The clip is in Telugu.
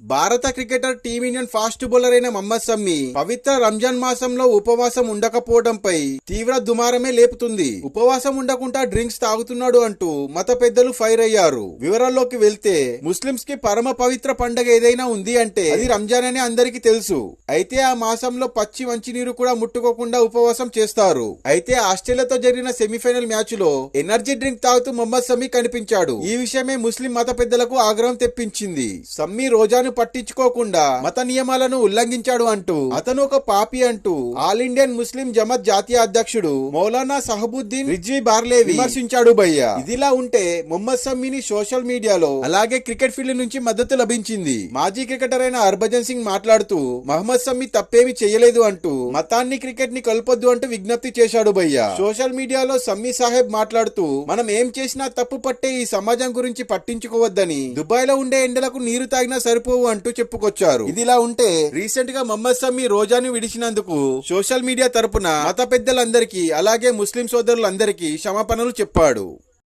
భారత క్రికెటర్ టీమిండియన్ ఫాస్ట్ బౌలర్ అయిన మహమ్మద్ సమ్మి పవిత్ర రంజాన్ మాసంలో ఉపవాసం ఉండకపోవడంపై తీవ్ర దుమారమే లేపుతుంది. ఉపవాసం ఉండకుండా డ్రింక్స్ తాగుతున్నాడు అంటూ మత పెద్దలు ఫైర్ అయ్యారు. వివరాల్లోకి వెళ్తే ముస్లింస్కి పరమ పవిత్ర పండగ ఏదైనా ఉంది అంటే అది రంజాన్ అని అందరికీ తెలుసు. అయితే ఆ మాసంలో పచ్చి మంచినీరు కూడా ముట్టుకోకుండా ఉపవాసం చేస్తారు. అయితే ఆస్ట్రేలియాతో జరిగిన సెమీఫైనల్ మ్యాచ్లో ఎనర్జీ డ్రింక్ తాగుతూ మహమ్మద్ సమ్మి కనిపించాడు. ఈ విషయమే ముస్లిం మత పెద్దలకు ఆగ్రహం తెప్పించింది. సమ్మి రోజాను పట్టించుకోకుండా మత నియమాలను ఉల్లంఘించాడు అంటూ అతను ఒక పాపి అంటూ ఆల్ ఇండియన్ ముస్లిం జమత్ జాతీయ అధ్యక్షుడు మౌలానా సహబుద్దీన్ రిజ్వీ బార్లే విమర్శించాడు భయ్య. ఇదిలా ఉంటే మొహమ్మద్ సమ్మిని సోషల్ మీడియాలో అలాగే క్రికెట్ ఫీల్డ్ నుంచి మద్దతు లభించింది. మాజీ క్రికెటర్ అయిన హర్భజన్ సింగ్ మాట్లాడుతూ మహమ్మద్ సమ్మి తప్పేమి చేయలేదు అంటూ మతాన్ని క్రికెట్ని కలపొద్దు అంటూ విజ్ఞప్తి చేశాడు భయ్య. సోషల్ మీడియాలో సమ్మి సాహెబ్ మాట్లాడుతూ మనం ఏం చేసినా తప్పు పట్టే ఈ సమాజం గురించి పట్టించుకోవద్దని దుబాయ్లో ఉండే ఎండలకు నీరు తాగినా సరిపో అంటూ చెప్పుకొచ్చారు. ఇదిలా ఉంటే రీసెంట్గా మహమ్మద్ సమ్మి రోజాను విడిచినందుకు సోషల్ మీడియా తరపున మత పెద్దలందరికీ అలాగే ముస్లిం సోదరులందరికీ క్షమాపణలు చెప్పాడు.